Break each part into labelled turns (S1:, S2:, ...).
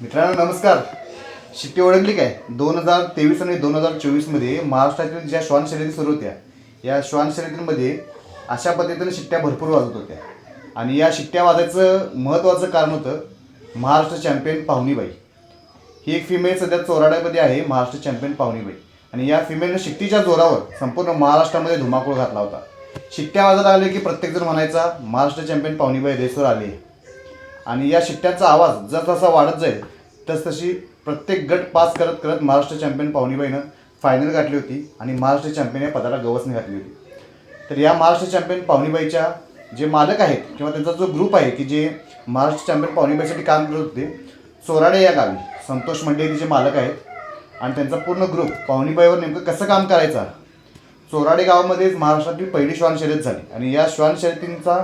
S1: मित्रांनो नमस्कार. शिट्टी ओळखली काय? दोन हजार तेवीस आणि दोन हजार चोवीसमध्ये महाराष्ट्रातील ज्या श्वान शर्यती सुरू होत्या या श्वान शर्यतींमध्ये अशा पद्धतीने शिट्ट्या भरपूर वाजत होत्या. आणि या शिट्ट्या वाजायचं महत्त्वाचं कारण होतं महाराष्ट्र चॅम्पियन पाहुणीबाई ही एक फिमेल सध्या चोराड्यामध्ये आहे महाराष्ट्र चॅम्पियन पाहुणीबाई आणि या फिमेलनं शिट्टीच्या जोरावर संपूर्ण महाराष्ट्रामध्ये धुमाकूळ घातला होता. शिट्ट्या वाजत आले की प्रत्येकजण म्हणायचा महाराष्ट्र चॅम्पियन पाहुणीबाई रेसवर आली आणि या शिट्ट्यांचा आवाज जसजसा वाढत जाईल तसतशी प्रत्येक गट पास करत करत महाराष्ट्र चॅम्पियन पाहुणीबाईनं फायनल गाठली होती आणि महाराष्ट्र चॅम्पियन या पदाला गवसणी घातली होती. तर या महाराष्ट्र चॅम्पियन पाहुणीबाईच्या जे मालक आहेत किंवा त्यांचा जो ग्रुप आहे की जे महाराष्ट्र चॅम्पियन पाहुणीबाईसाठी काम करत होते चोराडे या गावी संतोष मंडे जे मालक आहेत आणि त्यांचा पूर्ण ग्रुप पाहुणीबाईवर नेमकं कसं काम करायचं? चोराडे गावामध्येच महाराष्ट्रातील पहिली श्वान शर्यत झाली आणि या श्वान शर्यतींचा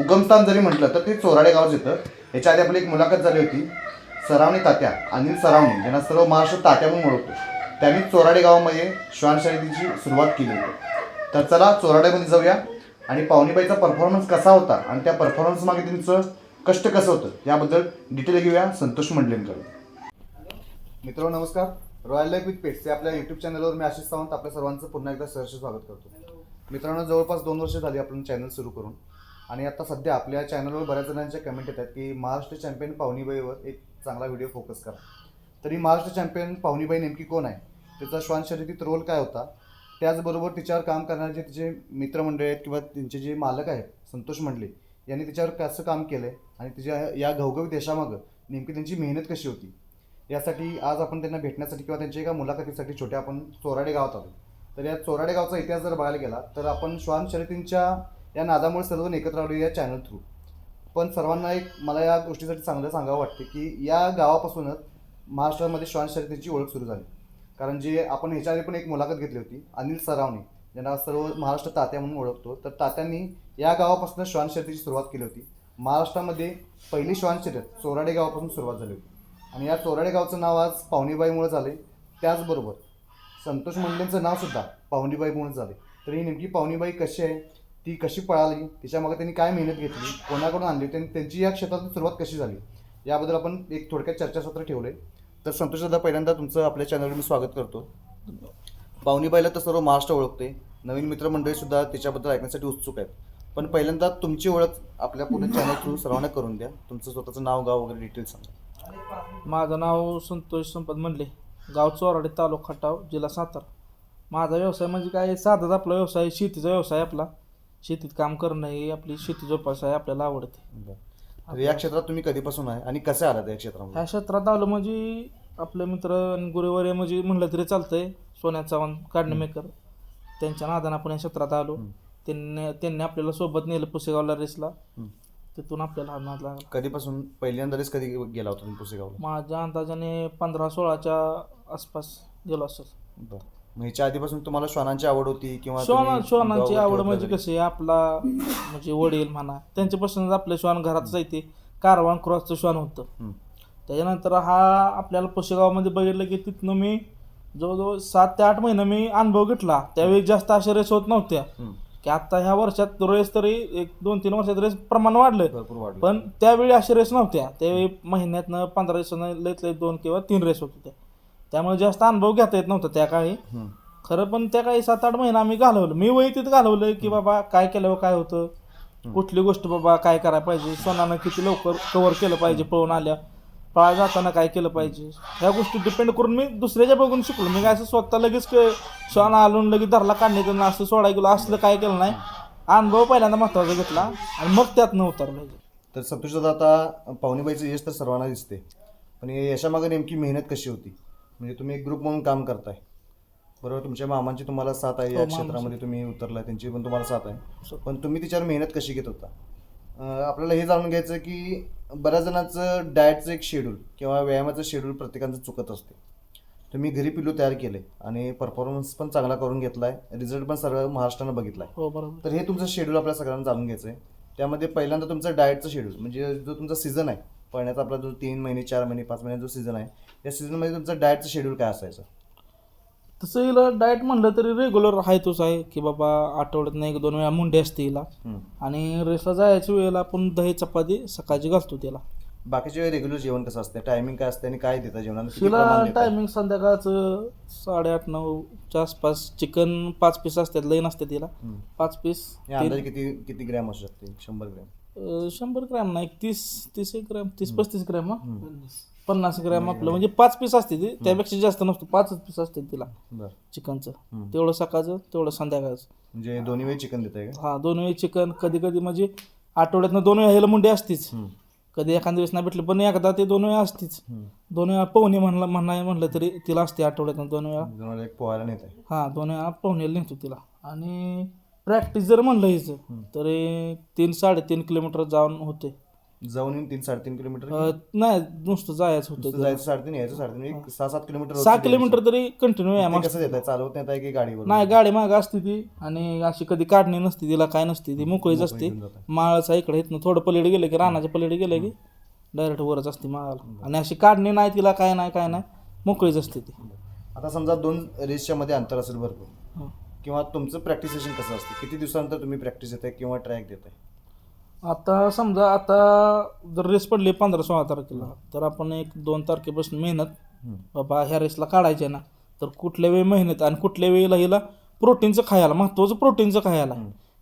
S1: उगमस्थान जरी म्हटलं तर ते चोराडे गावच येतं. याच्या आधी आपली एक मुलाखत झाली होती सरावणी तात्या अनिल सरावणी ज्यांना सर्व महाराष्ट्र तात्या म्हणून ओळखतो. त्यांनी चोराडे गावामध्ये श्वान शर्यतीची सुरुवात केली होती. तर चला चोराड्यामध्ये जाऊया. आणि पाहुणीबाईचा परफॉर्मन्स कसा होता आणि त्या परफॉर्मन्स मागे त्यांचं कष्ट कसं होतं याबद्दल डिटेल घेऊया संतोष मंडलेंकडून मित्रांनो नमस्कार. रॉयल लाईफ विथ पेट्स या आपल्या यूट्यूब चॅनलवर मी आशिष सावंत आपल्या सर्वांचं पुन्हा एकदा सहर्ष स्वागत करतो. मित्रांनो जवळपास दोन वर्ष झाली आपण चॅनल सुरू करून. आणि आता सध्या आपल्या चॅनलवर बऱ्याच जणांच्या कमेंट येतात की महाराष्ट्र चॅम्पियन पाहुणीबाईवर एक चांगला व्हिडिओ फोकस करा. तरी महाराष्ट्र चॅम्पियन पाहुणीबाई नेमकी कोण आहे? तिचा श्वान शर्यतीत रोल काय होता? त्याचबरोबर तिच्यावर काम करणारे जे तिचे मित्रमंडळी आहेत किंवा त्यांचे जे मालक आहेत संतोष मंडले यांनी तिच्यावर कसं काम केलं आहे आणि तिच्या या घवघवी देशामागं नेमकी त्यांची मेहनत कशी होती? यासाठी आज आपण त्यांना भेटण्यासाठी किंवा त्यांच्या एका मुलाखतीसाठी छोट्या आपण चोराडे गावात आलो. तर या चोराडे गावचा इतिहास जर बघायला गेला तर आपण श्वान शर्यतींच्या या नादामुळे सर्वजण एकत्र आलो या चॅनल थ्रू पण सर्वांना एक मला या गोष्टीसाठी चांगलं सांगावं वाटते की या गावापासूनच महाराष्ट्रामध्ये श्वान शर्यतीची ओळख सुरू झाली. कारण जे आपण ह्याच्या आधी पण एक मुलाखत घेतली होती अनिल सरावणे ज्यांना सर्व महाराष्ट्र तात्या म्हणून ओळखतो. तर तात्यांनी या गावापासून श्वान शर्यतीची सुरुवात केली होती. महाराष्ट्रामध्ये पहिली श्वान शर्यत चोराडे गावापासून सुरुवात झाली होती. आणि या चोराडे गावचं नाव आज पाहुणीबाईमुळे झाले त्याचबरोबर संतोष मंडलेंचं नावसुद्धा पाहुणीबाईमुळे झाले तर ही नेमकी पाहुणीबाई कशी आहे? ती कशी पळाली तिच्यामागे त्यांनी काय मेहनत घेतली कोणाकडून आणली त्यांनी त्यांची या क्षेत्रातून सुरुवात कशी झाली याबद्दल आपण एक थोडक्यात चर्चासत्र ठेवलं आहे तर संतोष दादा पहिल्यांदा तुमचं आपल्या चॅनलवर मी स्वागत करतो. पाहुणीबाईला तर सर्व महाराष्ट्र ओळखते. नवीन मित्रमंडळीसुद्धा त्याच्याबद्दल ऐकण्यासाठी उत्सुक आहेत. पण पहिल्यांदा तुमची ओळख आपल्या पूर्ण चॅनल थ्रू सर्वांना करून द्या. तुमचं स्वतःचं नाव गाव वगैरे डिटेल सांगा.
S2: माझं नाव संतोष संपत म्हणले गाव चोराडे तालुका खटाव जिल्हा सातारा. माझा व्यवसाय म्हणजे काय? साधाच आपला व्यवसाय शेतीचा व्यवसाय आपला. शेतीत काम करणं ही आपली शेती जोपासाय आपल्याला आवडते.
S1: बरं. तर या क्षेत्रात तुम्ही कधीपासून आहे आणि कसे आलात या क्षेत्रामध्ये?
S2: ह्या क्षेत्रात आलं म्हणजे आपले मित्र आणि गुरुवारी म्हणजे म्हणलं तरी चालतंय सोन्या चव्हाण काढणे मेकर त्यांच्या नादानं आपण या क्षेत्रात आलो. त्यांनी त्यांनी आपल्याला सोबत नेलं पुसेगावला रेसला. तिथून आपल्याला हा नाद लागला.
S1: कधीपासून पहिल्यांदा रेस कधी गेला होता तुम्ही पुसेगावला?
S2: माझ्या अंदाजाने पंधरा सोळाच्या आसपास गेलो असेल.
S1: बरं. मग ह्याच्या आधीपासून तुम्हाला श्वानांची आवड होती किंवा
S2: श्वाना
S1: तुम्ही
S2: श्वानांची आवड म्हणजे
S1: वगैरे?
S2: कशी? आपला म्हणजे वडील म्हणा त्यांच्यापासूनच आपलं श्वान घरातच आहे ते कारवान क्रॉसचं श्वान होतं. त्याच्यानंतर हा आपल्याला पुशेगावमध्ये बघितलं की तिथनं मी जवळजवळ सात ते आठ महिने मी अनुभव घेतला. त्यावेळी जास्त अशा रेस होत नव्हत्या. की आता ह्या वर्षात रेस तरी एक दोन तीन वर्षात रेस प्रमाण वाढलं
S1: भरपूर वाढलं
S2: पण त्यावेळी अशा रेस नव्हत्या. त्यावेळी महिन्यातनं पंधरा दिवसानं लयत लय दोन किंवा तीन रेस होत होत्या. त्यामुळे जास्त अनुभव घेता येत नव्हता त्या काळी. खरं पण त्या काही सात आठ महिना आम्ही घालवलं. मी वैतीत घालवलं की बाबा काय केल्यावर काय होतं. कुठली गोष्ट बाबा काय करायला पाहिजे. सोनानं किती लवकर कव्हर केलं पाहिजे पळून आल्या. पळा जाताना काय केलं पाहिजे. ह्या गोष्टी डिपेंड करून मी दुसऱ्याच्या बघून शिकलो. मी काय असं स्वतः लगेच श्वान आलून लगेच धरला काढण्याचं ना असं सोडाय गेलो. असलं काय केलं नाही. अनुभव पहिल्यांदा महत्त्वाचा घेतला आणि मग त्यातनं उतरलं
S1: तर संतोष दादा आता पाहुणेबाईचं यश तर सर्वांना दिसते पण या यशामागे नेमकी मेहनत कशी होती? म्हणजे तुम्ही एक ग्रुप म्हणून काम करताय. बरोबर? तुमच्या मामांची तुम्हाला साथ आहे या
S2: हो.
S1: क्षेत्रामध्ये तुम्ही उतरलाय त्यांची पण तुम्हाला साथ आहे. पण तुम्ही तिच्यावर मेहनत कशी घेत होता? आपल्याला हे जाणून घ्यायचं की बऱ्याच जणांचं डाएटचं एक शेड्यूल किंवा व्यायामाचं शेड्यूल प्रत्येकाचं चुकत असते. तुम्ही घरी पिल्लू तयार केले आणि परफॉर्मन्स पण चांगला करून घेतलाय रिझल्ट पण सर्व महाराष्ट्रानं बघितलाय.
S2: हो
S1: तर हे तुमचं शेड्यूल आपल्या सगळ्यांना जाणून घ्यायचं आहे. त्यामध्ये पहिल्यांदा तुमचं डाएटचं शेड्यूल म्हणजे जो तुमचा सीझन आहे पळण्याचा आपला जो तीन महिने चार महिने पाच महिने जो सीझन आहे या सीझनमध्ये तुमचं डाएटचं शेड्यूल काय असायचं?
S2: तसं हिला डाएट म्हणलं तरी रेग्युलर आहे तोच आहे की बाबा आठवड्यात एक दोन वेळा मुंडे असते हिला. आणि रेसला जायच्या वेळेला आपण दही चपाती सकाळची घालतो त्याला.
S1: बाकीचे रेग्युलर जेवण कसं असतं टायमिंग काय असतं आणि काय देतं जेवणाला? किती प्रमाण
S2: तिला? टायमिंग संध्याकाळचं साडेआठ नऊच्या आसपास चिकन पाच पीस असतात लई नसते तिला.
S1: हम्म.
S2: पाच पीस
S1: हे अंदाजे किती किती ग्रॅम असू शकते? शंभर ग्रॅम
S2: शंभर ग्रॅम नाही तीस तीस एक ग्रॅम तीस पस्तीस ग्रॅम हा. पन्नास ग्रॅम आपलं म्हणजे पाच पीस असते ती. त्यापेक्षा जास्त नसतो पाचच पीस असते तिला.
S1: बरं.
S2: चिकनचं.
S1: हम्म.
S2: तेवढं सकाळचं तेवढं संध्याकाळचं.
S1: म्हणजे दोन्ही वेळी चिकन देत आहे का?
S2: हा दोन वेळी चिकन. कधी कधी म्हणजे आठवड्यातनं दोन वेळा ह्याला मुंडी असतीच.
S1: हम्म.
S2: कधी एखाद्या दिवस नाही भेटली पण एकदा ते दोन वेळा असतीच.
S1: हम्म.
S2: दोन वेळा पोहणे म्हणलं म्हणा म्हणलं तरी तिला असते आठवड्यातनं दोन वेळा.
S1: एक पोहायला नेत आहे
S2: हा दोन वेळा पोहण्याला नेतो तिला. आणि प्रॅक्टिस जर म्हणलं हिचं तरी तीन साडेतीन किलोमीटर जाऊन होते
S1: जाऊन येऊन तीन साडेतीन किलोमीटर
S2: अं, नाही नुसतं जायचं
S1: नुसतं
S2: होतं
S1: जायचं साडेतीन यायचं साडेतीन. एक सहा सात किलोमीटर
S2: सहा किलोमीटर तरी कंटिन्यू व्यायाम
S1: ते कसं देत आहे चालवत नेत आहे की गाडीवर
S2: नाही गाडी मागं असते ती आणि अशी कधी काढणी नसते तिला काय नसते ती मोकळीच असते.
S1: घेऊन.
S2: माळाचा इकडे इथनं थोडं पलीकडे गेलं की रानाच्या पलीकडे गेलं की डायरेक्ट वरच असते माळाला. आणि अशी काढणी नाही तिला काय नाही काय नाही मोकळीच असते ती.
S1: आता समजा दोन रेसच्या मध्ये अंतर असेल भरपूर.
S2: हं.
S1: किंवा तुमचं प्रॅक्टिस सेशन कसं असते? किती दिवसानंतर तुम्ही प्रॅक्टिस देताय किंवा ट्रॅक देताय?
S2: आता समजा आता जर रेस पडली पंधरा सोळा तारखेला तर आपण एक दोन तारखेपासून मेहनत बाबा ह्या रेसला काढायची आहे ना तर कुठल्या वेळी मेहनत आणि कुठल्या वेळेला हिला प्रोटीनचं खायला महत्त्वाचं प्रोटीनचं खायला.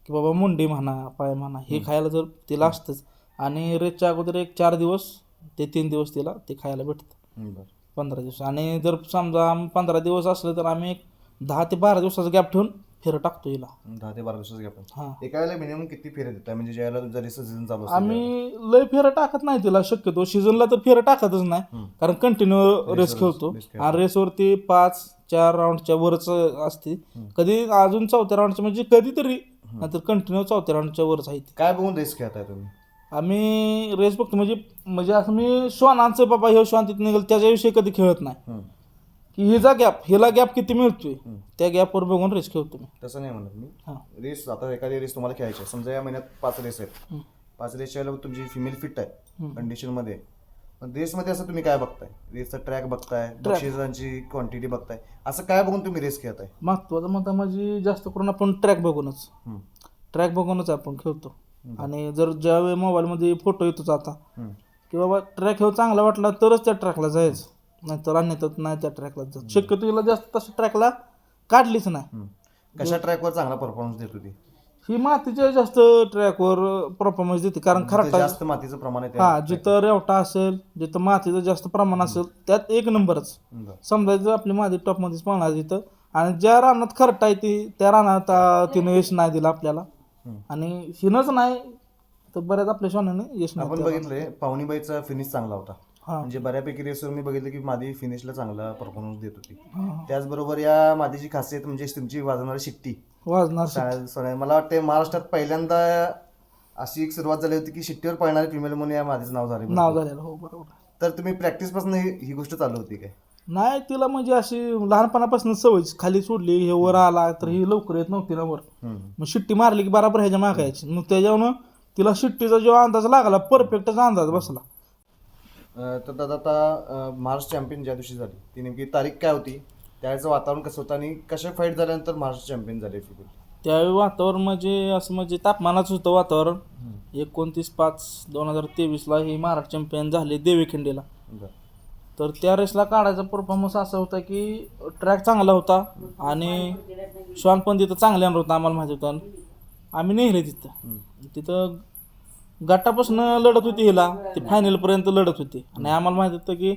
S2: की बाबा मुंडी म्हणा पाय म्हणा हे खायला जर तिला असतंच आणि रेसच्या अगोदर एक चार दिवस ते तीन दिवस तिला ते खायला भेटतं. पंधरा दिवस. आणि जर समजा पंधरा दिवस असलं तर आम्ही एक दहा ते बारा दिवसाचा गॅप ठेवून फेरं टाकतो हिला.
S1: दहा ते बारा दिवसाचं गॅप
S2: हां.
S1: एका वेळेला मिनिमम किती फेऱ्या देताय? म्हणजे ज्यावेळेला तुमचा रेस सीझन चालू
S2: आम्ही लय फेरं टाकत नाही तिला शक्यतो. सीझनला तर फेरं टाकतच नाही. कारण कंटिन्यू रेस खेळतो.
S1: race खेळतो.
S2: आणि रेसवरती पाच चार राऊंडच्या वरच असते. कधी अजून चौथ्या राऊंडच्या म्हणजे कधीतरी नाहीतर कंटिन्यू चौथ्या राऊंडच्या वरच आहे ती.
S1: काय बघून रेस खेळताय तुम्ही?
S2: आम्ही रेस बघतो. म्हणजे म्हणजे असं मी श्वानांचं बाबा हे श्वान तिथे निघेल त्याच्याविषयी कधी खेळत नाही.
S1: हम्म.
S2: की हिचा गॅप हिला गॅप किती मिळतोय? त्या गॅपवर बघून रेस खेळतो मी.
S1: तसं नाही म्हणत मी. रेस आता एखादी रेस तुम्हाला खेळायची आहे. समजा या महिन्यात पाच रेस आहेत.
S2: हम्म.
S1: पाच रेसच्या वेळेला तुमची फिमेल फिट आहे
S2: हम्म.
S1: कंडिशनमध्ये पण रेसमध्ये असं तुम्ही काय बघताय? रेसचा ट्रॅक बघताय बक्षिसांची क्वांटिटी बघताय. असं काय बघून तुम्ही रेस खेळताय
S2: महत्वाचं मत म्हणजे जास्त करून आपण ट्रॅक बघूनच.
S1: हम्म.
S2: ट्रॅक बघूनच आपण खेळतो. आणि जर ज्यावेळी मोबाईलमध्ये फोटो येतोच आता
S1: हम्म.
S2: की बाबा ट्रॅक हे चांगला वाटला तरच त्या ट्रॅकला जायचं. नाहीतर अन्यथा नाही त्या ट्रॅकला जात. शक्यतो हिला जास्त तसं ट्रॅकला काढलीच नाही.
S1: हम्म. कशा ट्रॅकवर चांगला परफॉर्मन्स देत होती?
S2: ही मातीच्या जास्त ट्रॅकवर परफॉर्मन्स देते कारण
S1: जिथे
S2: खराटा
S1: जास्त मातीचं प्रमाण आहे त्या
S2: हा जिथं रेवटा असेल जिथं मातीचं जास्त प्रमाण असेल त्यात एक नंबरच.
S1: बरं.
S2: समजायचं आपली माती टॉपमध्येच पळणार तिथं आणि ज्या रानात खरटा आहे ती त्या रानात अं, तिनं यश नाही दिलं आपल्याला.
S1: हम्म.
S2: आणि हिनंच नाही तर बऱ्याच आपल्या सोन्याने यश नाही
S1: आपण
S2: दिलं.
S1: बघितलंय पाहुणीबाईचा फिनिश चांगला होता. म्हणजे बऱ्यापैकी रेसवर मी बघितलं की मादी फिनिशला चांगला परफॉर्मन्स देत होती. त्याचबरोबर या मादीची खासियत म्हणजे तुमची वाजवणारी शिट्टी.
S2: वाजणार
S1: सोन्या- मला वाटते महाराष्ट्रात पहिल्यांदा अशी एक सुरुवात झाली होती की शिट्टीवर पळणारी फिमेल म्हणून या मादीचं नाव झाले
S2: नाव झालेलं हो बरोबर.
S1: तर तुम्ही प्रॅक्टिसपासून ही गोष्ट चालू होती काय?
S2: नाही तिला म्हणजे अशी लहानपणापासून सवय खाली सोडली हे वर आला तर ही लवकर येत नव्हती ना वर. मग शिट्टी मारली की बराबर ह्याच्या मागायची मग त्याच्यावरून तिला शिट्टीचा जो अंदाज लागला परफेक्टच अंदाज बसला.
S1: तर दादा आता महाराष्ट्र चॅम्पियन ज्या दिवशी झाली ती नेमकी तारीख काय होती? त्यावेळेचं वातावरण कसं होतं आणि कशा फाईट झाल्यानंतर महाराष्ट्र चॅम्पियन झाले फिगूर
S2: त्यावेळी वातावरण म्हणजे असं म्हणजे तापमानाचं होतं वातावरण. एकोणतीस पाच दोन हजार तेवीसला ही महाराष्ट्र चॅम्पियन झाले देवीखिंडीला तर त्या रेसला काढायचा परफॉर्मन्स असा होता की ट्रॅक चांगला होता आणि श्वान पण तिथं चांगले आणलं होतं आम्हाला माहिती होतं. आम्ही नेले तिथं. तिथं गटापासून लढत होती हिला. ती फायनलपर्यंत लढत होती. आणि आम्हाला माहिती होतं की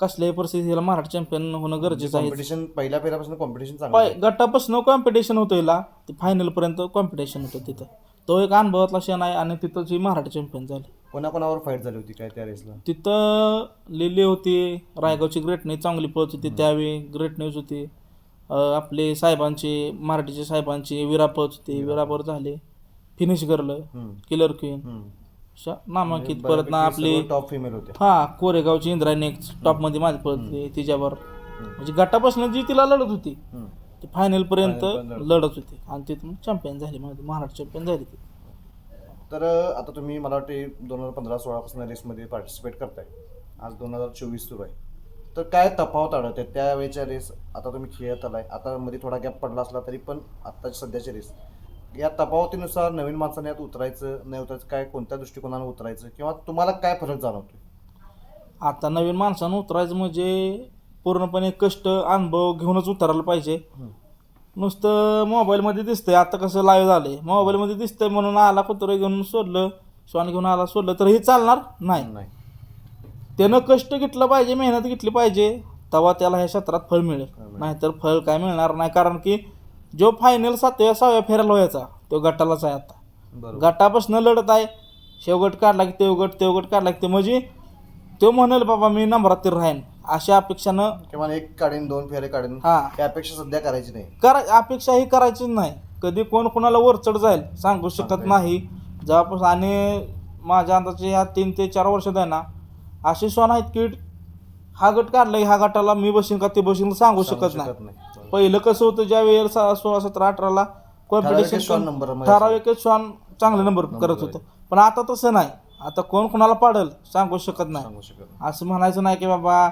S2: कसल्याही परिस्थितीत हिला महाराष्ट्र चॅम्पियन होणं गरजेचं आहे.
S1: कॉम्पिटिशन पहिल्या फेऱ्यापासून कॉम्पिटिशन चांगलं
S2: पाय गटापासून कॉम्पिटिशन होतं हिला. ते फायनलपर्यंत कॉम्पिटिशन होतं तिथं. तो एक अनुभवातला क्षण आहे आणि तिथं जी महाराष्ट्र चॅम्पियन झाली.
S1: कोणाकोणावर फाईट झाली होती काय त्या रेसला
S2: तिथं लिली होती रायगावची ग्रेट न्यूज चांगली पळत होती त्यावेळी. ग्रेट न्यूज होती. अं, आपले साहेबांची मराठीचे साहेबांची विरा पळत होती विराबर झाले. फिनिश करलं किलर क्वीन नामांकित परत ना आपली
S1: टॉप फिमेल होते.
S2: हा कोरेगावची इंद्रायणी टॉपमध्ये माझी पळत तिच्यावर. म्हणजे गटापासून जी तिला लढत होती ती फायनल पर्यंत लढत होती. आणि तिथून चॅम्पियन झाली माझी महाराष्ट्र चॅम्पियन झाली ती.
S1: तर आता तुम्ही मला वाटते दोन हजार पंधरा सोळापासून रेसमध्ये पार्टिसिपेट करताय. आज दोन हजार चोवीस सुरू आहे. तर काय तफावत आढळते? त्यावेळेच्या रेस आता तुम्ही खेळत आलाय आता मध्ये थोडा गॅप पडला असला तरी पण आत्ताची सध्याची रेस या तफावतीनुसार नवीन माणसाने यात उतरायचं नाही उतरायचं काय कोणत्या दृष्टिकोनाने उतरायचं किंवा तुम्हाला काय फरक जाणवतोय?
S2: आता नवीन माणसानं उतरायचं म्हणजे पूर्णपणे कष्ट अनुभव घेऊनच उतरायला पाहिजे. नुसतं मोबाईलमध्ये दिसतंय आता कसं लाईव्ह झालंय. मोबाईलमध्ये दिसतंय म्हणून आला कुत्र घेऊन सोडलं श्वान घेऊन आला सोडलं तर हे चालणार? नाही.
S1: नाही.
S2: त्यानं कष्ट घेतलं पाहिजे मेहनत घेतली पाहिजे तेव्हा त्याला ह्या क्षेत्रात फळ मिळेल.
S1: मिळेल.
S2: नाहीतर फळ काय मिळणार नाही कारण की जो फायनल सातव्या सहाव्या फेरायला व्हायचा तो गटालाच आहे आता. गटापासून लढत आहे. शेवगट काढला की तेवगट तेवगट काढला की ते म्हणजे तो म्हणेल बाबा मी नंबरात राहीन. अशा अपेक्षानं
S1: एक काढीन दोन फेरे काढीन.
S2: हा.
S1: त्या अपेक्षा सध्या करायची नाही.
S2: करा अपेक्षा ही करायचीच नाही. कधी कोण कोणाला वरचढ जाईल सांगू शकत नाही. जेव्हापासून आणि माझ्या अंदाजे ह्या तीन ते चार वर्षात आहे ना असे सण आहेत की हा गट काढला की ह्या गटाला मी बसीन का ते बसीन सांगू शकत नाही. पहिलं कसं होतं ज्या वेळेला सोळा सतरा अठराला कॉम्पिटिशन
S1: नंबरमध्ये
S2: ठराविक श्वान चांगले नंबर करत होतं. पण आता तसं नाही. आता कोण कोणाला पाडल सांगू शकत नाही.
S1: सांगू शकत नाही.
S2: असं म्हणायचं नाही की बाबा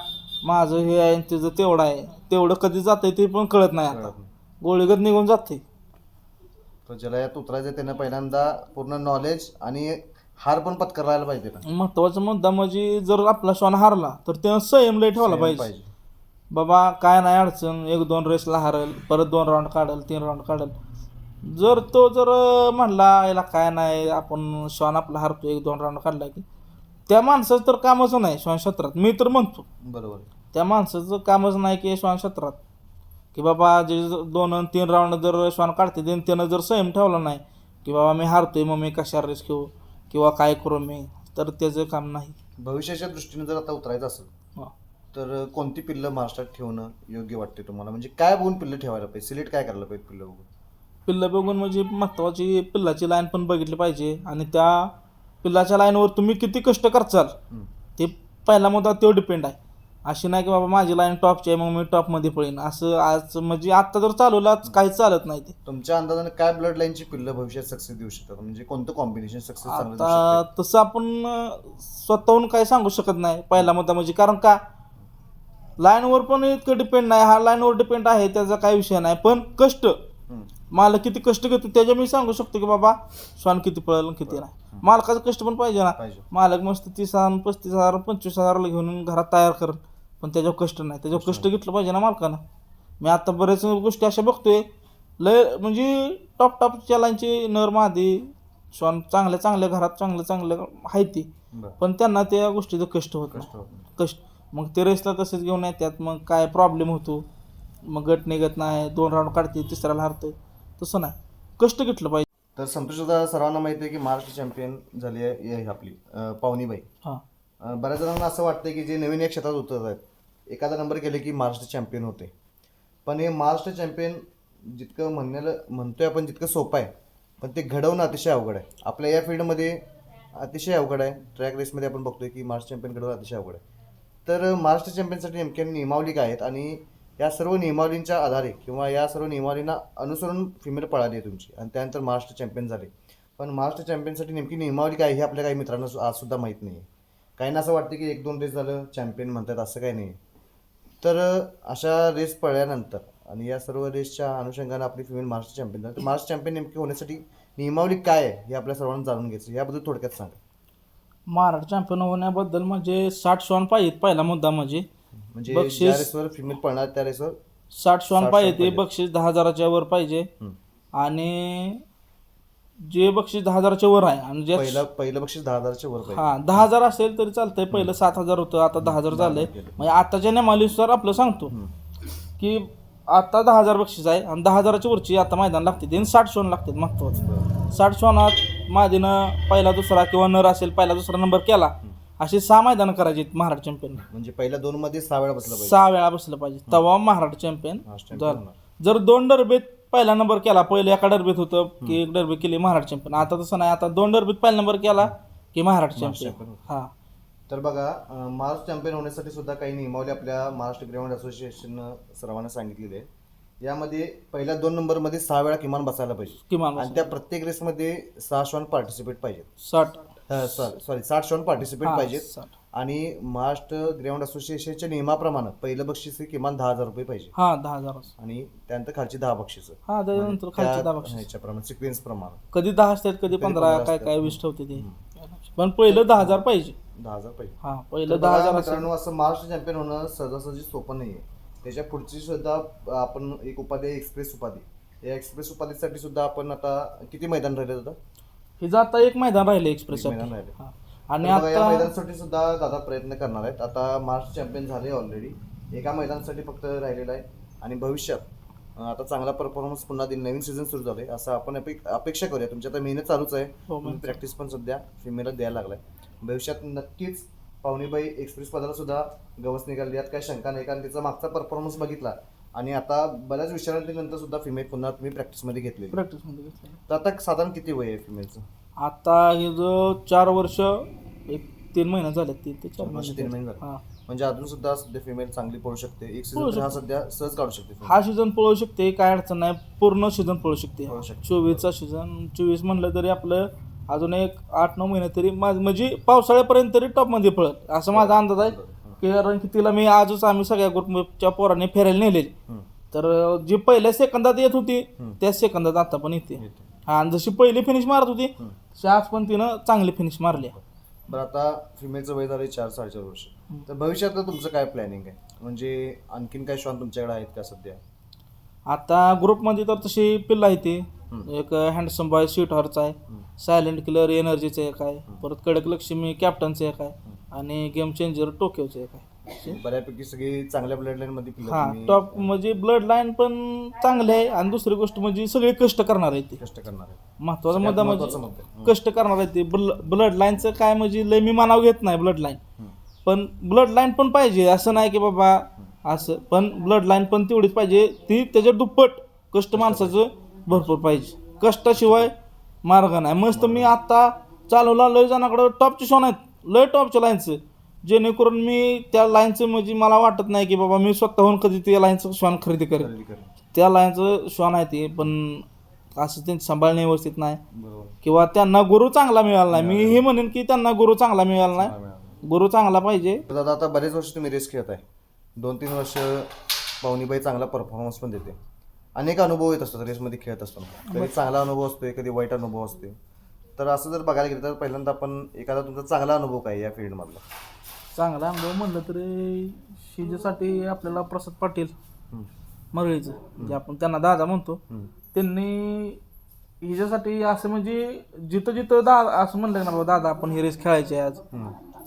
S2: माझं हे आहे आणि तुझं तेवढं आहे. तेवढं कधी जातंय ते पण कळत नाही आता. गोळीगत निघून जाते
S1: तर ज्याला यात उतरायचं त्यानं पहिल्यांदा पूर्ण नॉलेज आणि हार पण पत्करायला पाहिजे ना.
S2: महत्त्वाचा मुद्दा म्हणजे जर आपला श्वान हारला तर त्यानं संयम लय ठेवला
S1: संयम
S2: पाहिजे. बाबा काय नाही अडचण. एक दोन रेसला हारेल परत दोन राऊंड काढल तीन राऊंड काढल. जर तो जर म्हणला याला काय नाही आपण श्वान आपला हारतो एक दोन राऊंड काढला की. त्या माणसाचं तर कामच नाही श्वान क्षेत्रात. मी तर म्हणतो.
S1: बरोबर.
S2: त्या माणसाचं कामच नाही की श्वान क्षेत्रात. की बाबा जे दोन तीन राऊंड जर श्वान काढते ते त्यानं जर संयम ठेवला नाही की बाबा मी हारतोय मग मी कशा रेस घेऊ? किंवा काय करू मी? तर त्याचं काम नाही.
S1: भविष्याच्या दृष्टीने जर आता उतरायचं असेल. तर कोणती पिल्लं महाराष्ट्रात ठेवणं योग्य वाटते तुम्हाला? म्हणजे काय बघून पिल्लं ठेवायला पाहिजे? सिलेक्ट काय करायला पाहिजे पिल्लं बघून?
S2: पिल्लं बघून म्हणजे महत्त्वाची पिल्लाची लाईन पण बघितली पाहिजे आणि त्या पिल्लाच्या लाईनवर तुम्ही किती कष्ट करचाल. ते पहिला मुद्दा तो डिपेंड आहे. अशी नाही की बाबा माझी लाईन टॉपची आहे मग मी टॉपमध्ये पळीन. असं आज म्हणजे आत्ता जर चालवलं काहीच चालत नाही ते.
S1: तुमच्या अंदाजाने काय ब्लड लाईनची पिल्लं भविष्यात सक्सेस देऊ शकतात? म्हणजे कोणतं कॉम्बिनेशन सक्सेस
S2: आता तसं आपण स्वतःहून काही सांगू शकत नाही. पहिला मुद्दा म्हणजे कारण का? लाईनवर पण इतकं डिपेंड नाही. हा लाईनवर डिपेंड आहे त्याचा काही विषय नाही. पण कष्ट. मालक किती कष्ट घेतो त्याच्या मी सांगू शकतो की बाबा श्वान किती पळेल आणि किती नाही. मालकाचं कष्ट पण पाहिजे ना.
S1: पाहिजे.
S2: मालक मस्त तीस हजार पस्तीस हजार पंचवीस हजारला घेऊन घरात तयार करत पण त्याच्यावर कष्ट नाही. त्याच्यावर कष्ट घेतलं पाहिजे ना मालकानं. मी आता बऱ्याच गोष्टी अशा बघतोय. लय म्हणजे टॉप टॉप चलांची नर मादी श्वान चांगल्या चांगल्या घरात चांगलं चांगलं आहे ती
S1: बरं.
S2: पण त्यांना त्या गोष्टीचं कष्ट होत नाही.
S1: कष्ट होत नाही.
S2: कष्ट. मग ते रेसला तसेच घेऊन येतात मग काय प्रॉब्लेम होतो? मग गट निघत नाही दोन राऊंड काढते तिसऱ्याला हारते तसं नाही. कष्ट घेतलं पाहिजे.
S1: तर संतोष दादा सर्वांना माहिती आहे की महाराष्ट्र चॅम्पियन झाली आहे ही आपली अं, पावनीबाई.
S2: हां.
S1: अं, बऱ्याच जणांना असं वाटतं की जे नवीन या क्षेत्रात उतरत आहेत एखादा नंबर केले की महाराष्ट्र चॅम्पियन होते. पण हे महाराष्ट्र चॅम्पियन जितकं म्हणण्याला म्हणतोय आपण जितकं सोपं आहे पण ते घडवणं अतिशय अवघड आहे. आपल्या या फील्डमध्ये अतिशय अवघड आहे. ट्रॅक रेसमध्ये आपण बघतोय की महाराष्ट्र चॅम्पियन घडवणं अतिशय अवघड आहे. तर महाराष्ट्र चॅम्पियनसाठी नेमक्या नियमावली काय आहेत? आणि या सर्व नियमावलींच्या आधारे किंवा या सर्व नियमावलींना अनुसरून फिमेल पळाली आहे तुमची. आणि त्यानंतर महाराष्ट्र चॅम्पियन झाले. पण महाराष्ट्र चॅम्पियनसाठी नेमकी नियमावली काय आहे हे आपल्या काही मित्रांना आज सुद्धा माहीत नाही आहे काहींना असं वाटतं की एक दोन रेस झालं चॅम्पियन म्हणतात असं काही नाही तर अशा रेस पळल्यानंतर आणि या सर्व रेसच्या अनुषंगाने आपली फिमेल महाराष्ट्र चॅम्पियन झाली. तर महाराष्ट्र चॅम्पियन नेमकी होण्यासाठी नियमावली काय आहे हे आपल्या सर्वांना जाणून घ्यायचं याबद्दल थोडक्यात सांगा.
S2: महाराष्ट्र चॅम्पियन होण्याबद्दल म्हणजे साठ श्वान पाहिजेत पहिला मुद्दा म्हणजे.
S1: म्हणजे
S2: बक्षीस-
S1: ज्या रेसवर फिमेल पळणार त्या रेसवर
S2: साठ श्वान पाहिजे ते
S1: पाहिजे.
S2: बक्षीस दहा हजाराच्या वर पाहिजे. आणि जे बक्षीस दहा हजाराच्या वर आहे आणि जे
S1: पहिलं पहिलं बक्षीस दहा हजारच्या वर पाहिजे.
S2: हा दहा हजार असेल तरी चालतंय. पहिलं सात हजार होतं आता दहा हजार झालंय. म्हणजे आताच्या नियमानुसार आपलं सांगतो. की आता दहा हजार बक्षीस आहे आणि दहा हजाराच्या वरची आता मैदान लागते. ते साठ शोन लागतात महत्वाचं.
S1: बरं.
S2: साठ शोनात मादीनं पहिला दुसरा किंवा नर असेल पहिला दुसरा नंबर केला अशी सहा मैदानं करायची महाराष्ट्र चॅम्पियन
S1: म्हणजे पहिल्या दोन मध्ये सहा वेळा बसला पाहिजे.
S2: सहा वेळा बसलं पाहिजे. तेव्हा महाराष्ट्र चॅम्पियन
S1: महाराष्ट्र champion.
S2: जर दोन डरबीत पहिला नंबर केला पहिले एका डरबीत होतं की एक डरबी केली महाराष्ट्र चॅम्पियन आता तसं नाही. आता दोन डरबीत पहिला नंबर केला की महाराष्ट्र चॅम्पियन
S1: champion.
S2: हा.
S1: तर बघा अं, महाराष्ट्र चॅम्पियन होण्यासाठी सुद्धा काही नियमावली आपल्या महाराष्ट्र ग्राउंड असोसिएशन सर्वांना सांगितलेली आहे. यामध्ये पहिल्या दोन नंबरमध्ये सहा वेळा किमान बसायला पाहिजे.
S2: किमान
S1: आणि त्या प्रत्येक रेसमध्ये सहा श्वान पार्टिसिपेट पाहिजेत.
S2: साठ.
S1: सॉरी सॉरी साठ श्वान पार्टिसिपेट
S2: हा,
S1: पाहिजेत.
S2: साठ.
S1: आणि महाराष्ट्र ग्राउंड असोसिएशनच्या नियमाप्रमाणे पहिलं बक्षीस हे किमान दहा हजार रुपये पाहिजे.
S2: हा दहा हजार असं.
S1: आणि त्यानंतर खालची दहा बक्षीस.
S2: हा त्याच्यानंतर खालचे दहा बक्षीस.
S1: ह्याच्याप्रमाणे सिक्वेन्स प्रमाणे.
S2: कधी दहा असतात कधी पंधरा
S1: पंधरा
S2: काय
S1: असतात.
S2: काय वीस ठेवते ते. पण पहिलं दहा हजार पाहिजे.
S1: दहा हजार पाहिजे.
S2: हा पहिलं दहा हजार.
S1: मित्रांनो असं महाराष्ट्र चॅम्पियन होणं सहजासहजी सोपं नाहीये. त्याच्या पुढची सुद्धा आपण एक उपाधी आहे एक्सप्रेस उपाधी. या एक्सप्रेस उपाधीसाठी सुद्धा आपण आता किती मैदान राहिले आता?
S2: हिचं आता एक मैदान राहिले एक्सप्रेस
S1: एक मैदान राहिले.
S2: आणि
S1: या
S2: आता
S1: मैदानासाठी सुद्धा दादा प्रयत्न करणार आहेत. आता महाराष्ट्र चॅम्पियन झाले ऑलरेडी एका मैदानासाठी फक्त राहिलेलं आहे. आणि भविष्यात आता चांगला परफॉर्मन्स पुन्हा नवीन सीझन सुरू झाले. असं आपण अपे- अपेक्षा करूया. तुमची आता मेहनत चालूच आहे.
S2: हो, मॅम.
S1: प्रॅक्टिस पण सध्या फिमेलला द्यायला लागलाय. भविष्यात नक्कीच पाहुणेबाई एक्सप्रेस पदाला सुद्धा गवस निघाली. यात काही शंका नाही कारण तिचा मागचा परफॉर्मन्स बघितला. आणि आता बऱ्याच विश्रांतीनंतर सुद्धा फिमेल पुन्हा तुम्ही प्रॅक्टिसमध्ये घेतली
S2: प्रॅक्टिसमध्ये घेतलं.
S1: तर आता साधारण किती वय आहे फिमेलचं
S2: आता हे जो चार वर्ष एक तीन महिने झाले तीन ते चार
S1: वर्ष, तीन महिने झाले.
S2: हा.
S1: म्हणजे अजून सुद्धा सध्या फिमेल चांगली पळू शकते. एक
S2: पळू
S1: सीझन हा सध्या सहज काढू शकते female.
S2: हा सीझन पळू शकते काय अडचण नाही. पूर्ण सीझन पळू शकते.
S1: पळू शकते.
S2: चोवीसचा सीझन चोवीस म्हणलं तरी आपलं अजून एक आठ नऊ महिने तरी माझ- म्हणजे पावसाळ्यापर्यंत तरी टॉपमध्ये पळत असं माझा अंदाज आहे की कारण की तिला मी आजच आम्ही सगळ्या ग्रुपच्या पोरांनी फिरायला
S1: हम्म.
S2: तर जी पहिल्या सेकंदात येत होती. त्याच सेकंदात आता पण येते. हा आणि जशी पहिली फिनिश मारत होती. तशी आज पण तिनं चांगली फिनिश मारली.
S1: बरं आता फिमेलचं वय झालं चार साडेचार वर्ष तर भविष्यात तुमचं काय प्लॅनिंग आहे म्हणजे आणखीन काय श्वान तुमच्याकडे आहेत का सध्या
S2: आता ग्रुपमध्ये तर तशी पिल्ला आहे ती. एक हँडसम बॉय स्वीट हॉर्च आहे. सायलेंट किलर एनर्जीचं एक आहे. परत कडक लक्ष्मी कॅप्टनचं एक आहे. आणि गेम चेंजर टोक्योचं एक आहे.
S1: बऱ्यापैकी सगळी चांगल्या ब्लड लाईन मध्ये
S2: हा टॉप म्हणजे ब्लड लाईन पण चांगली आहे. आणि दुसरी गोष्ट म्हणजे सगळे कष्ट करणार आहे ते.
S1: कष्ट करणार आहे महत्त्वाचा मुद्दा म्हणजे.
S2: कष्ट करणार आहे ते. ब्लड लाईनचं काय म्हणजे लय मी मानाव घेत नाही ब्लड लाईन. पण ब्लड लाईन पण पाहिजे. असं नाही की बाबा असं. पण ब्लड लाईन पण तेवढीच पाहिजे. ती त्याच्या दुप्पट कष्ट माणसाचं भरपूर पाहिजे. कष्टाशिवाय मार्ग नाही. मस्त मी आत्ता चालवला लय जणाकडं टॉपचे शॉन आहेत लय टॉपच्या लाईनचं जेणेकरून मी त्या लाईनचं म्हणजे मला वाटत नाही की बाबा मी स्वतःहून कधी त्या लाईनचं श्वान खरेदी करेन. त्या लाईनचं श्वान आहे ते पण असं त्यांची सांभाळणे व्यवस्थित नाही. किंवा त्यांना गुरु चांगला मिळाला नाही. मी हे म्हणेन की त्यांना गुरु चांगला मिळाला नाही. गुरु चांगला पाहिजे.
S1: दादा आता बरेच वर्ष तुम्ही रेस खेळत आहे दोन तीन वर्ष पाहुणीबाई चांगला परफॉर्मन्स पण देते. अनेक अनुभव येत असतात रेसमध्ये खेळत असताना. कधी चांगला अनुभव असतोय कधी वाईट अनुभव असतोय. तर असं जर बघायला गेलं तर पहिल्यांदा आपण एखादा तुमचा चांगला अनुभव काय या फील्डमधला?
S2: चांगला अनुभव म्हणलं तरी शिजेसाठी आपल्याला प्रसाद पाटील मरळीचं जे आपण त्यांना दादा म्हणतो त्यांनी हिच्यासाठी असं म्हणजे जिथं जिथं दादा असं म्हणलं ना बाबा दादा आपण ही रेस खेळायची आज.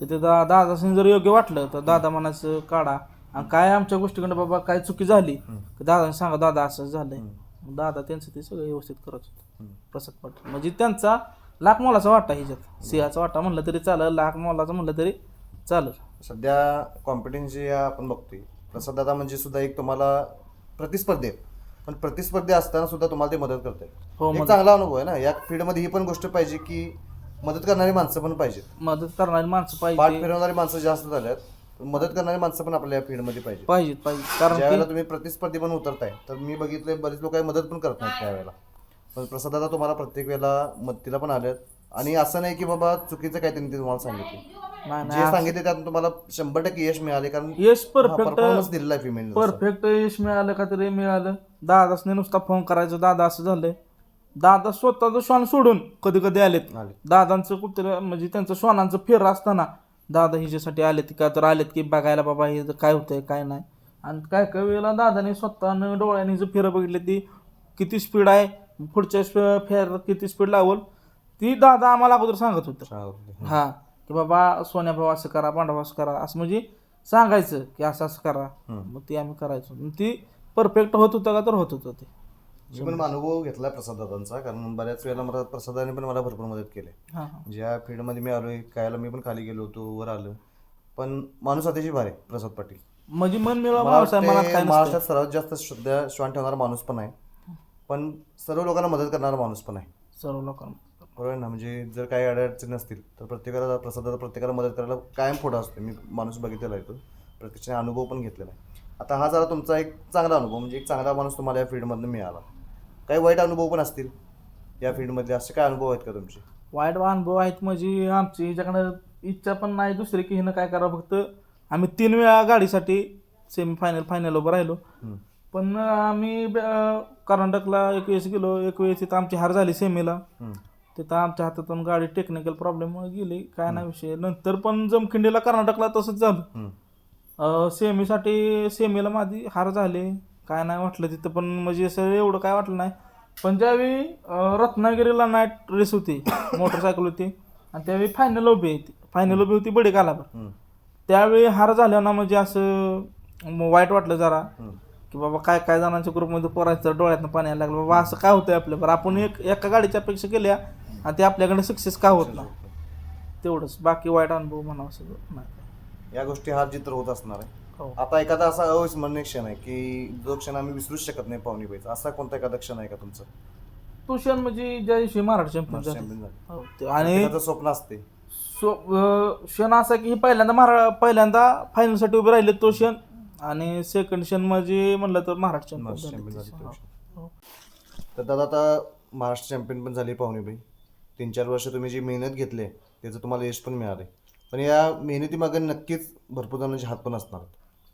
S2: तर ते दा दादासनी जर योग्य वाटलं तर दादा म्हणायचं काढा. आणि काय आमच्या गोष्टीकडे बाबा काय चुकी झाली दादाने सांगा दादा असं झालंय. मग दादा त्यांचं ते सगळं व्यवस्थित करत होतं. प्रसाद पाटील. म्हणजे त्यांचा लाख मोलाचा वाटा ह्याच्यात. सिंहाचा वाटा म्हणलं तरी चालेल लाख मोलाचा म्हणलं तरी चालेल.
S1: सध्या कॉम्पिटिशन आपण बघतोय प्रसाद दादा म्हणजे सुद्धा एक तुम्हाला प्रतिस्पर्धी पण प्रतिस्पर्धी असताना सुद्धा तुम्हाला ते मदत करते
S2: हो,
S1: एक
S2: मदत.
S1: चांगला अनुभव आहे ना. या फील्डमध्ये ही पण गोष्ट पाहिजे की मदत करणारी माणसं पण पाहिजेत.
S2: मदत करणारी माणसं
S1: पाठ
S2: पाहिजे.
S1: फिरवणारी माणसं जास्त झाल्यात. मदत करणारी माणसं पण आपल्या या फील्डमध्ये पाहिजे
S2: पाहिजेत. पाहिजे कारण
S1: ज्यावेळेला
S2: की
S1: तुम्ही प्रतिस्पर्धी पण उतरताय तर मी बघितले बरेच लोक मदत पण करत नाहीत त्यावेळेला. पण प्रसाद दादा तुम्हाला प्रत्येक वेळेला मदतीला पण आल्यात आणि असं नाही की बाबा चुकीचं काय त्यांनी ते तुम्हाला सांगितलं
S2: नाही
S1: जे
S2: नाही
S1: सांगितले त्यातून तुम्हाला शंभर टक्के यश मिळाले कारण
S2: यश परफेक्ट
S1: परफॉर्मन्स दिलेला आहे फिमेल
S2: परफेक्ट यश मिळालं का तरी मिळालं. दादासने नुसता फोन करायचा दादा असं झालंय. दादा स्वतःचं श्वान सोडून कधी कधी आलेत.
S1: आले.
S2: दादांचं कुठं म्हणजे त्यांचं श्वानांचं फेर असताना दादा हिच्यासाठी आलेत का? तर आलेत की बघायला बाबा हे काय होतंय काय नाही. आणि काय काय वेळेला दादाने स्वतःनं डोळ्याने हिचं फेरं बघितले ती किती स्पीड आहे पुढच्या फेर किती स्पीड लावल ती दादा आम्हाला अगोदर सांगत होतं. हा की बाबा सोन्या भाऊ असं करा पांडव असं करा असं म्हणजे सांगायचं की असं असं करा. मग ते आम्ही करायचो. ती परफेक्ट होत होतं का? तर होत होतं ते.
S1: मी पण अनुभव घेतला प्रसाद दादांचा कारण बऱ्याच वेळेला मला प्रसादाने पण मला भरपूर मदत केली. ज्या फील्डमध्ये मी आलोय कायला मी पण खाली गेलो होतो वर आलो. पण माणूस अतिशय भारी प्रसाद पाटील.
S2: म्हणजे मन
S1: महाराष्ट्रात सर्वात जास्त सध्या श्वान ठेवणारा माणूस पण आहे. पण सर्व लोकांना मदत करणारा माणूस पण आहे.
S2: सर्व लोकांना
S1: बरोबर ना? म्हणजे जर काही अडचणी नसतील तर प्रत्येकाला प्रसादाला प्रत्येकाला मदत करायला कायम पुढं असतो मी माणूस बघितलेला आहे तो. प्रत्यक्षाने अनुभव पण घेतलेला आहे. आता हा जरा तुमचा एक चांगला अनुभव म्हणजे एक चांगला माणूस तुम्हाला या फील्डमधून मिळाला. काही वाईट अनुभव पण असतील या फील्डमधले असे काय अनुभव आहेत का तुमचे?
S2: वाईट अनुभव आहेत म्हणजे आमची हिच्याकडं इच्छा पण नाही दुसरी की हिनं काय करावं फक्त आम्ही तीन वेळा गाडीसाठी सेमी फायनल फायनल उभं राहिलो. पण आम्ही ब- कर्नाटकला एक वेळेस गेलो. एक वेळेस तिथं आमची हार झाली सेमीला. तिथं आमच्या हातातून गाडी टेक्निकल प्रॉब्लेममुळे गेली. काय नाही विषय. नंतर पण जमखिंडीला कर्नाटकला तसंच झालं. सेमीसाठी सेमीला माझी हार झाली. काय नाही वाटलं तिथं पण म्हणजे असं एवढं काय वाटलं नाही. पण ज्यावेळी रत्नागिरीला नाईट रेस होती मोटरसायकल होती आणि त्यावेळी फायनल उभी होती. फायनल उभी होती बडी कालावर. त्यावेळी हार झाल्या ना म्हणजे असं वाईट वाटलं जरा. की बाबा काय काय जणांच्या ग्रुपमध्ये पोरायचं डोळ्यातनं पाणी यायला लागलं. बाबा असं काय होतंय आपल्यावर आपण एक एका गाडीच्या अपेक्षा केल्या आणि ते आपल्याकडे सक्सेस का होत नाही? तेवढंच. बाकी वाईट अनुभव म्हणावं सगळं नाही.
S1: या गोष्टी हार जित्र होत असणार आहे.
S2: हो.
S1: आता एखादा असा अविस्मरणीय क्षण आहे की जो क्षण आम्ही विसरूच शकत नाही पाहुणी बाईचा. असा कोणता एखादा क्षण आहे का तुमचं?
S2: तो क्षण म्हणजे ज्या दिवशी महाराष्ट्र चॅम्पियन झाले.
S1: झालं.
S2: हो, ते- आणि
S1: प्रत्येकाचं स्वप्न असते.
S2: सो अं, क्षण असा की पहिल्यांदा महारा पहिल्यांदा फायनलसाठी उभे राहिले तो क्षण. आणि सेकंड क्षण म्हणजे म्हणलं तर महाराष्ट्र
S1: महाराष्ट्र
S2: चॅम्पियन
S1: चॅम्पियन
S2: झाले.
S1: झाले तो
S2: हो.
S1: तर दादा आता महाराष्ट्र चॅम्पियन पण झाली पाहुणेबाई तीन चार वर्ष तुम्ही जी मेहनत घेतली त्याचं तुम्हाला यश पण मिळाले पण या मेहनतीमागे नक्कीच भरपूर जणांचे हात पण असणार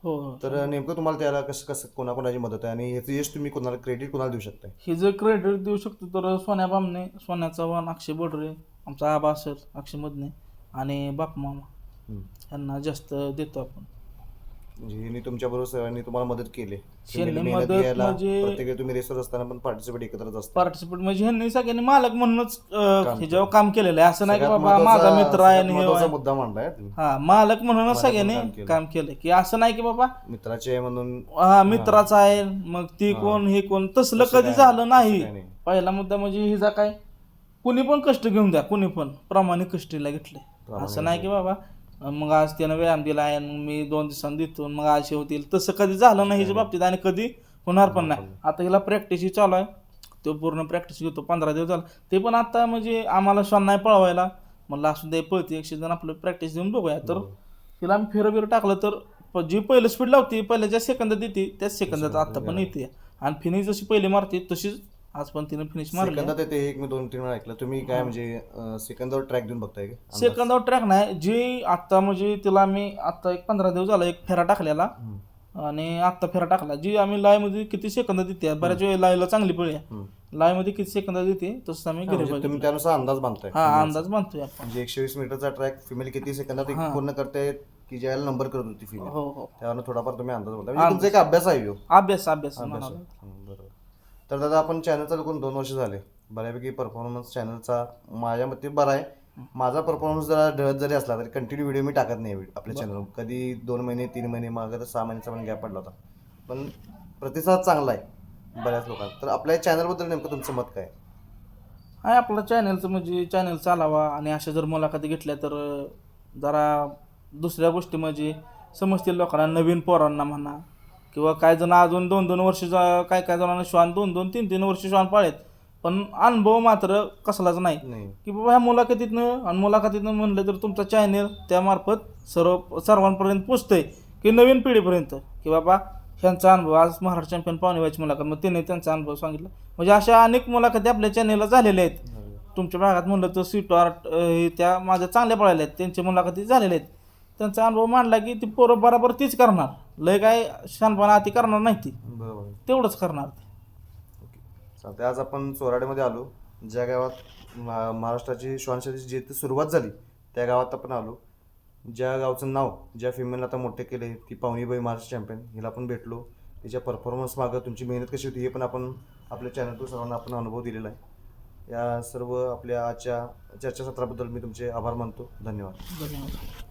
S2: हो हो
S1: तर नेमकं तुम्हाला त्याला कसं कसं कोणाकोणाची मदत आहे? आणि ह्याचं यश तुम्ही कोणाला क्रेडिट कोणाला देऊ शकताय?
S2: हे जर क्रेडिट देऊ शकतो तर सोन्या बामणे सोन्या चव्हाण अक्षय बोडरे आमचा आबा असेल अक्षय मधने आणि बाप मामा. यांना जास्त देतो आपण.
S1: ह्यांनी तुमच्याबरोबर सर्वांनी तुम्हाला मदत केली. तुम्ही
S2: त्यांनी
S1: मेहनत
S2: मदत
S1: घ्यायला
S2: म्हणजे-
S1: प्रत्येक वेळी तुम्ही रेसवर असताना पण पार्टिसिपेट एकत्रच असता.
S2: पार्टिसिपेट म्हणजे ह्यांनी सगळ्यांनी मालक म्हणूनच हे जेव्हा काम केलेलं आहे. असं नाही की
S1: सगळ्यात
S2: बाबा माझा मित्र आहे आणि
S1: सगळ्यात
S2: हे
S1: महत्त्वाचा
S2: आहे.
S1: मुद्दा मांडलाय. तुम्ही
S2: हा मालक म्हणूनच
S1: मालक म्हणून
S2: सगळ्यांनी
S1: काम केलं.
S2: काम केलं की असं नाही की बाबा
S1: मित्राचे आहे म्हणून.
S2: हा मित्राचा आहे मग ती. कोण हे कोण तसलं
S1: तसं
S2: कधी
S1: काय-
S2: झालं
S1: तसं
S2: नाही
S1: काय नाही.
S2: पहिला मुद्दा म्हणजे हिचा काय? कुणी पण कष्ट घेऊन द्या. कुणी पण. प्रामाणिक कष्टीला घेतले असं नाही की बाबा अं, मग आज त्यानं व्यायाम दिला आहे मग मी दोन दिवसांनी देतो. मग आज हे होतील. तसं कधी झालं नाही हिच्या बाबतीत आणि कधी होणार पण नाही. आता हिला प्रॅक्टिस चालू आहे. तो पूर्ण प्रॅक्टिस घेतो. पंधरा दिवस झाला. ते पण आता म्हणजे आम्हाला श्वान नाही पळवायला. म्हणलं असू दे पळते एकशे जण आपलं प्रॅक्टिस देऊन बघूया. तर तिला आम्ही फेरं बिरं टाकलं तर जी पहिलं स्पीड लावते पहिल्या ज्या सेकंदात देते त्याच सेकंदात आता पण येते. आणि फिनिश जशी पहिली मारते तशीच आज पण तिने फिनिश मारली.
S1: सेकंदात येते एक मी दोन तीन वेळा ऐकलं. तुम्ही काय म्हणजे सेकंदावर ट्रॅक देऊन बघताय का? अंदाज?
S2: सेकंदावर ट्रॅक नाही. जी आत्ता म्हणजे तिला आम्ही आत्ता एक पंधरा दिवस झाला एक फेरा टाकलेला.
S1: हम्म.
S2: आणि आत्ता फेरा टाकला. जी आम्ही लायमध्ये किती सेकंद देते बऱ्याच वेळ लायला चांगली पळी
S1: हम्म.
S2: लायमध्ये किती सेकंद देते तसं आम्ही घरी
S1: म्हणजे तुम्ही त्यानुसार अंदाज बांधताय.
S2: हा अंदाज बांधतोय आपण.
S1: म्हणजे एकशे वीस मीटरचा ट्रॅक फिमेल किती सेकंदात एक पूर्ण करते की ज्याला नंबर करत होती फिमेल
S2: हो हो.
S1: त्यावर थोडाफार तुम्ही अंदाज बांधता म्हणजे तुमचा एक अभ्यास आहे ह्यो.
S2: अभ्यास अभ्यास
S1: हम्म, बरोबर. तर दादा आपण चॅनल चालू करून दोन वर्ष झाले. बऱ्यापैकी परफॉर्मन्स चॅनलचा माझ्या मते बरा आहे. माझा परफॉर्मन्स जरा ढळत जरी असला तरी कंटिन्यू व्हिडिओ मी टाकत नाही आपल्या चॅनलवर कधी दोन महिने तीन महिने मागं तर सहा महिन्याचा पण गॅप पडला होता. पण प्रतिसाद चांगला आहे बऱ्याच लोकांना तर आपल्या चॅनलबद्दल नेमकं तुमचं मत काय आहे?
S2: आपलं चॅनलचं म्हणजे चॅनल चालावा आणि अशा जर मुलाखती घेतल्या तर जरा दुसऱ्या गोष्टी म्हणजे समजतील लोकांना नवीन पोरांना म्हणा किंवा काय जण अजून दोन दोन वर्ष जा- काय काय जणांना श्वान दोन दोन तीन तीन वर्ष श्वान पाळेत पण अनुभव मात्र कसलाच नाही.
S1: नाही.
S2: की बाबा ह्या मुलाखतीतनं आणि मुलाखतीतनं म्हणलं तर तुमचा चॅनल त्यामार्फत सर्व सर्वांपर्यंत पोचतंय की नवीन पिढीपर्यंत. की बाबा ह्यांचा अनुभव आज महाराष्ट्र चॅम्पियन पाहुणे व्हायची मुलाखत. मग त्याने त्यांचा अनुभव सांगितला. म्हणजे अशा अनेक मुलाखती आपल्या चॅनेलला झालेल्या आहेत. तुमच्या भागात म्हणलं तर स्वीट आर्ट हे त्या माझ्या चांगल्या पळाल्या आहेत. त्यांच्या मुलाखती झालेल्या आहेत. त्यांचा अनुभव मांडला की ती पोरं बरोबर तीच करणार. लय काय शानपणा ती करणार नाही ती.
S1: बरोबर.
S2: तेवढंच करणार ती.
S1: ओके. चालतंय आज आपण चोराड्यामध्ये आलो. ज्या गावात महा- महाराष्ट्राची श्वानशाळेची जी ती सुरुवात झाली त्या गावात आपण आलो. ज्या गावचं नाव ज्या फिमेलनं आता मोठे केले ती पाहुणीबाई महाराष्ट्र चॅम्पियन हिला आपण भेटलो. तिच्या परफॉर्मन्स मागं तुमची मेहनत कशी होती हे पण आपण आपल्या चॅनलवर सर्वांना आपण अनुभव दिलेला आहे. या सर्व आपल्या आजच्या चर्चासत्राबद्दल मी तुमचे आभार मानतो. धन्यवाद.
S2: धन्यवाद.